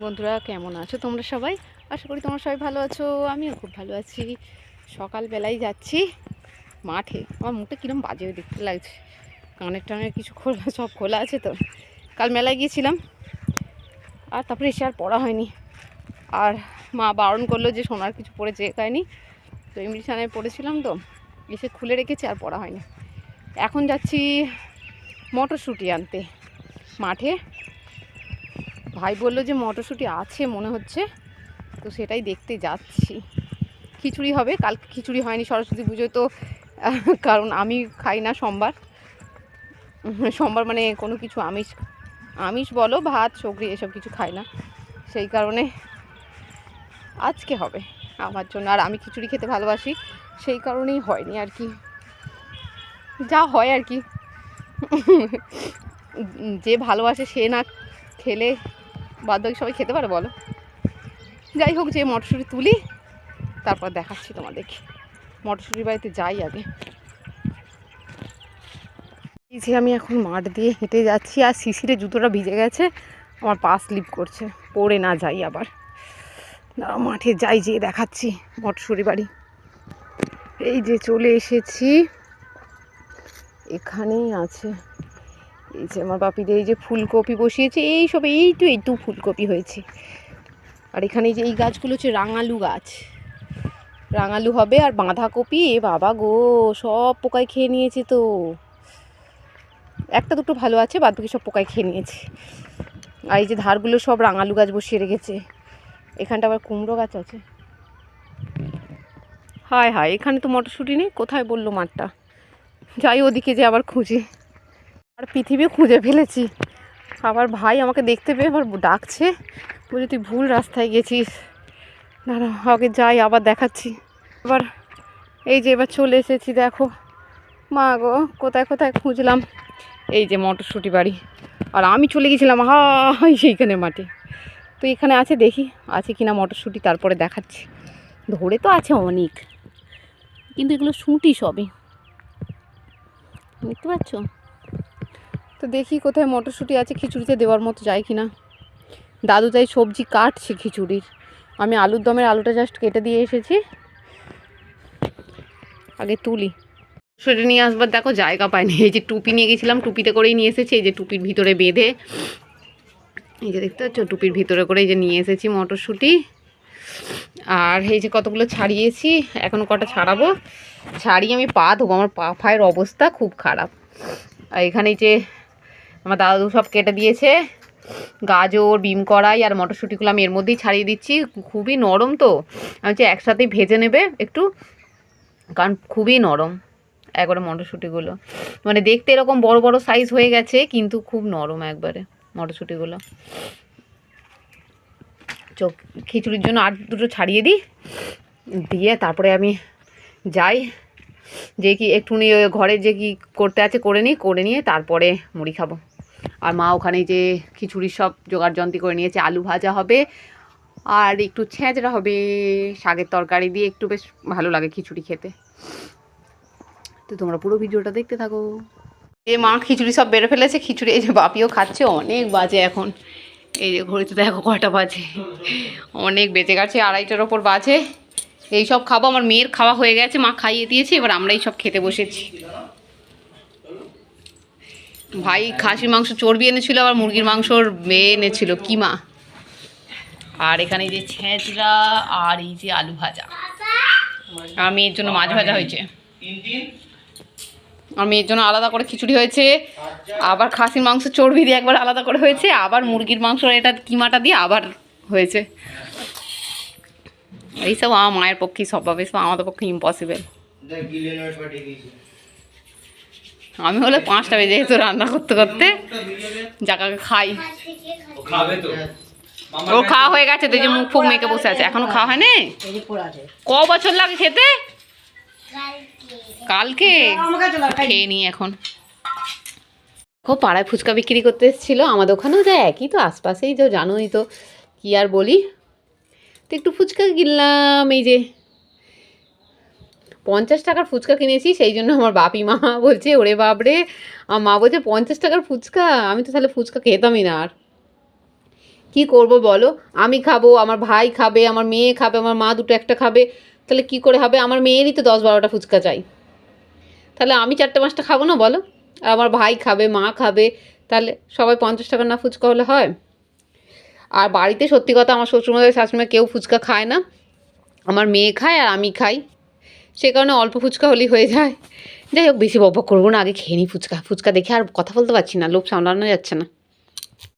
বন্ধুরা, কেমন আছো তোমরা সবাই? আশা করি তোমরা সবাই ভালো আছো, আমিও খুব ভালো আছি। সকালবেলায় যাচ্ছি মাঠে। আমার মুখটা কীরকম বাজে দেখতে লাগছে। কানের টানের কিছু খোলা, সব খোলা আছে তো। কাল মেলায় গিয়েছিলাম, আর তারপরে এসে আর পড়া হয়নি। আর মা বারণ করল যে সোনার কিছু পড়ে চেক হয়নি তো ইংলিশানায় পড়েছিলাম তো, এসে খুলে রেখেছি আর পড়া হয়নি। এখন যাচ্ছি মটরশুঁটি আনতে মাঠে। ভাই বলল যে মটরশুঁটি আছে মনে হচ্ছে, তো সেটাই দেখতে যাচ্ছি। খিচুড়ি হবে কাল খিচুড়ি হয়নি, সরস্বতী পুজোয় তো, কারণ আমি খাই না সোমবার। সোমবার মানে কোনো কিছু আমিষ আমিষ বলো, ভাত, সবজি, এসব কিছু খাই না। সেই কারণে আজকে হবে আমার জন্য, আর আমি খিচুড়ি খেতে ভালোবাসি, সেই কারণেই হয়নি আর কি। যা হয় আর কি। যে ভালোবাসে সে না খেলে বাদ বাকি সবাই খেতে পারে, বলো। যাই হোক, যে মটরশুঁটি তুলি, তারপর দেখাচ্ছি তোমাদেরকে। মটরশুঁটির বাড়িতে যাই আগে। এই যে আমি এখন মাঠ দিয়ে হেঁটে যাচ্ছি, আর শিশিরে জুতোটা ভিজে গেছে, আমার পা স্লিপ করছে, পড়ে না যাই আবার। মাঠে যাই, যেয়ে দেখাচ্ছি মটরশুঁটি বাড়ি। এই যে চলে এসেছি, এখানেই আছে। এই যে আমার বাপিদের এই যে ফুলকপি বসিয়েছে, এই সব এইটু এইটু ফুলকপি হয়েছে। আর এখানে যে এই গাছগুলো হচ্ছে রাঙালু গাছ। রাঙালু হবে আর বাঁধাকপি, এ বাবা গো, সব পোকায় খেয়ে নিয়েছে তো। একটা দুটো ভালো আছে, বাদ বাকি সব পোকায় খেয়ে নিয়েছে। আর এই যে ধারগুলো সব রাঙালু গাছ বসিয়ে রেখেছে। এখানটা আবার কুমড়ো গাছ আছে। হায় হায়, এখানে তো মটরশুঁটি নেই, কোথায় বলল মাঠটা? যাই ওদিকে যে আবার খুঁজে। আর পৃথিবী খুঁজে ফেলেছি। আবার ভাই আমাকে দেখতে পেয়ে আবার ডাকছে বলছে তুই ভুল রাস্তায় গেছিস। দাঁড়া, আগে যাই, আবার দেখাচ্ছি। এবার এই যে এবার চলে এসেছি, দেখো। মা গো, কোথায় কোথায় খুঁজলাম? এই যে মটরশুঁটি বাড়ি। আর আমি চলে গেছিলাম হাই সেইখানে মাঠে। তো এখানে আছে, দেখি, আছে কিনা মটরশুঁটি, তারপরে দেখাচ্ছি। ধরে তো আছে অনেক। কিন্তু এগুলো শুঁটি সবই। দেখতে পাচ্ছ? তো দেখি কোথায় মটরশুঁটি আছে, খিচুড়িতে দেওয়ার মতো যায় কি না দাদু তাই সবজি কাটছে খিচুড়ির। আমি আলুর দমের আলুটা জাস্ট কেটে দিয়ে এসেছি। আগে তুলি। সেটা নিয়ে আসবার দেখো জায়গা পাইনি। এই যে টুপি নিয়ে গেছিলাম, টুপিতে করেই নিয়ে এসেছি। এই যে টুপির ভিতরে বেঁধে, এই যে দেখতে পাচ্ছ, টুপির ভিতরে করে এই যে নিয়ে এসেছি মটরশুঁটি। আর এই যে কতগুলো ছাড়িয়েছি এখনও কটা ছাড়াবো। ছাড়িয়ে আমি পা ধোবো। আমার পা ফায়ের অবস্থা খুব খারাপ। আর এখানে যে আমার দাদু সব কেটে দিয়েছে। গাজর, বিম কড়াই আর মটরশুঁটিগুলো আমি এর মধ্যেই ছাড়িয়ে দিচ্ছি। খুবই নরম তো। আমি হচ্ছে একসাথেই ভেজে নেবে একটু, কারণ খুবই নরম একবারে মটরশুঁটিগুলো। মানে দেখতে এরকম বড় বড় সাইজ হয়ে গেছে, কিন্তু খুব নরম একবারে মটরশুঁটিগুলো। চোখ, খিচুড়ির জন্য আর দুটো ছাড়িয়ে দিই। দিয়ে তারপরে আমি যাই। যে কি একটুখানি, ওই ঘরে যে কি করতে আছে করে নিই, করে নিয়ে তারপরে মুড়ি খাব। আর মা ওখানে যে খিচুড়ির সব জোগাড় যন্ত্রী করে নিয়েছে, আলু ভাজা হবে, আর একটু ছেঁচড়া হবে, শাকের তরকারি দিয়ে একটু বেশ ভালো লাগে খিচুড়ি খেতে। তো তোমরা পুরো ভিডিওটা দেখতে থাকো। এ মা খিচুড়ি সব বেড়ে ফেলেছে, খিচুড়ি এই যে বাপিও খাচ্ছে, অনেক বাজে এখন। এই যে ঘড়িতে দেখো কটা বাজে, অনেক বেঁচে গেছে, আড়াইটার ওপর বাজে। এই সব খাব, আমার মেয়ের খাওয়া হয়ে গেছে, মা খাইয়ে দিয়েছে, এবার আমরাই সব খেতে বসেছি। ভাই খাসির মাংস চর্বি এনেছিল আবার মুরগির মাংসর মেয়ে এনেছিল। কিমা আর এখানে যে ছেঁচড়া আর এই যে আলু ভাজা। আর মেয়ের জন্য মাছ ভাজা হয়েছে। আর মেয়ের জন্য আলাদা করে খিচুড়ি হয়েছে। আবার খাসির মাংস চর্বি দিয়ে একবার আলাদা করে হয়েছে। আবার মুরগির মাংস এটা কিমাটা দিয়ে আবার হয়েছে। এইসব আমার মায়ের পক্ষে এসব আমাদের পক্ষে ইম্পসিবল আমি হলে পাঁচটা বেজে যেত রান্না করতে করতে। যাকাকে খাই। ও খাওয়া হয়ে গেছে তো যে মুখ ফুক মেখে বসে আছে। এখনও খাওয়া হয়নি? ক বছর লাগে খেতে? কালকে? খেয়ে নি এখন। ও পাড়ায় ফুচকা বিক্রি করতে এসেছিল। আমাদের ওখানেও যায় একই তো আশপাশেই তো জানোই তো। কি আর বলি? তো একটু ফুচকা কিনলাম এই যে পঞ্চাশ টাকার ফুচকা কিনেছি, সেই জন্য আমার বাপি মা বলছে, ওরে বাপরে, আমার মা বলছে, পঞ্চাশ টাকার ফুচকা? আমি তো তাহলে ফুচকা খেতামই না আর। কি করব বলো? আমি খাব, আমার ভাই খাবে, আমার মেয়ে খাবে, আমার মা দুটো একটা খাবে, তাহলে কি করে হবে? আমার মেয়েরই তো দশ বারোটা ফুচকা চাই। তাহলে আমি চারটে পাঁচটা খাব না বলো? আর আমার ভাই খাবে, মা খাবে, তাহলে সবাই পঞ্চাশ টাকার না ফুচকা হলে হয়? আর বাড়িতে সত্যি কথা, আমার শ্বশুরমশাই শাশুড়ি কেউ ফুচকা খায় না। আমার মেয়ে খায় আর আমি খাই। সে কারণে অল্প ফুচকা হলেই হয়ে যায়। যাই হোক, বেশি বকবক করব না, আগে খেয়ে নিই ফুচকা। ফুচকা দেখে আর কথা বলতে পারছি না, লোভ সামলানো যাচ্ছে না।